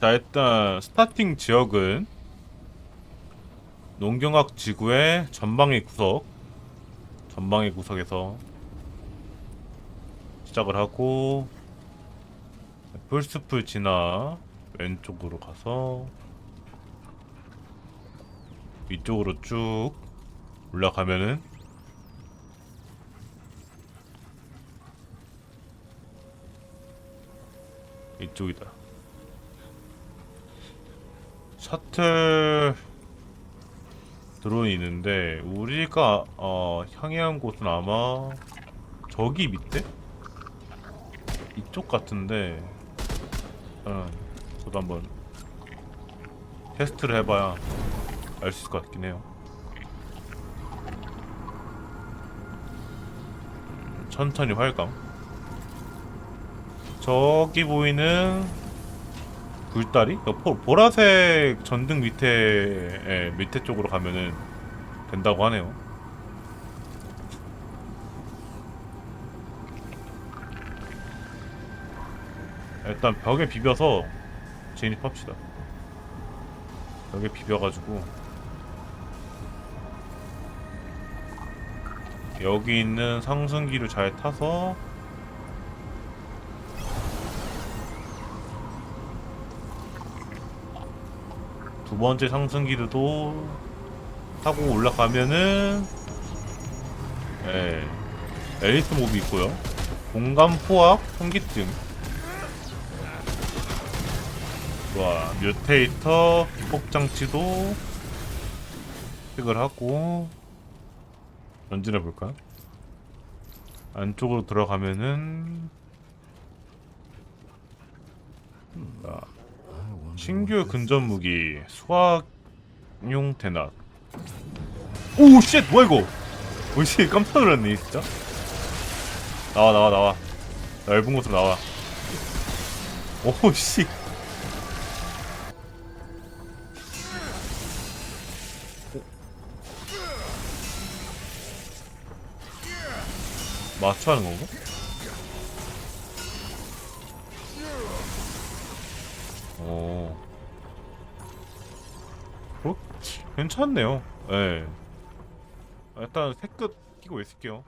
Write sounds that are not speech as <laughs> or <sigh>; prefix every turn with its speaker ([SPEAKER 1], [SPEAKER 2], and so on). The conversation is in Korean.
[SPEAKER 1] 자 일단 스타팅 지역은 농경학 지구의 전방의 구석 전방의 구석에서 시작을 하고 풀스풀 지나 왼쪽으로 가서 위쪽으로 쭉 올라가면은 이쪽이다. 셔틀 드론이 있는데 우리가 어, 향해한 곳은 아마 저기 밑에 이쪽 같은데 어, 저도 한번 테스트를 해봐야 알 수 있을 것 같긴 해요. 천천히 활강. 저기 보이는 불다리? 그 보, 보라색 전등 밑에 예, 밑에 쪽으로 가면은 된다고 하네요. 일단 벽에 비벼서 진입합시다. 벽에 비벼가지고 여기 있는 상승기를 잘 타서 두 번째 상승기도 타고 올라가면은 예 엘리트 몹이 있고요. 공간 포악 현기증 좋아. 뮤테이터 기폭장치도 획을 하고 전진해 볼까? 안쪽으로 들어가면은 자, 신규 근접 무기 수학용 대낮. 오 쉣 뭐야 이거? 오씨 <laughs> 깜짝 놀랐네 진짜. 나와 나와 나와. 넓은 곳으로 나와. 오씨. <laughs> 마취하는 건가? 오. 어? 괜찮네요. 예. 네. 일단 새끝 끼고 있을게요.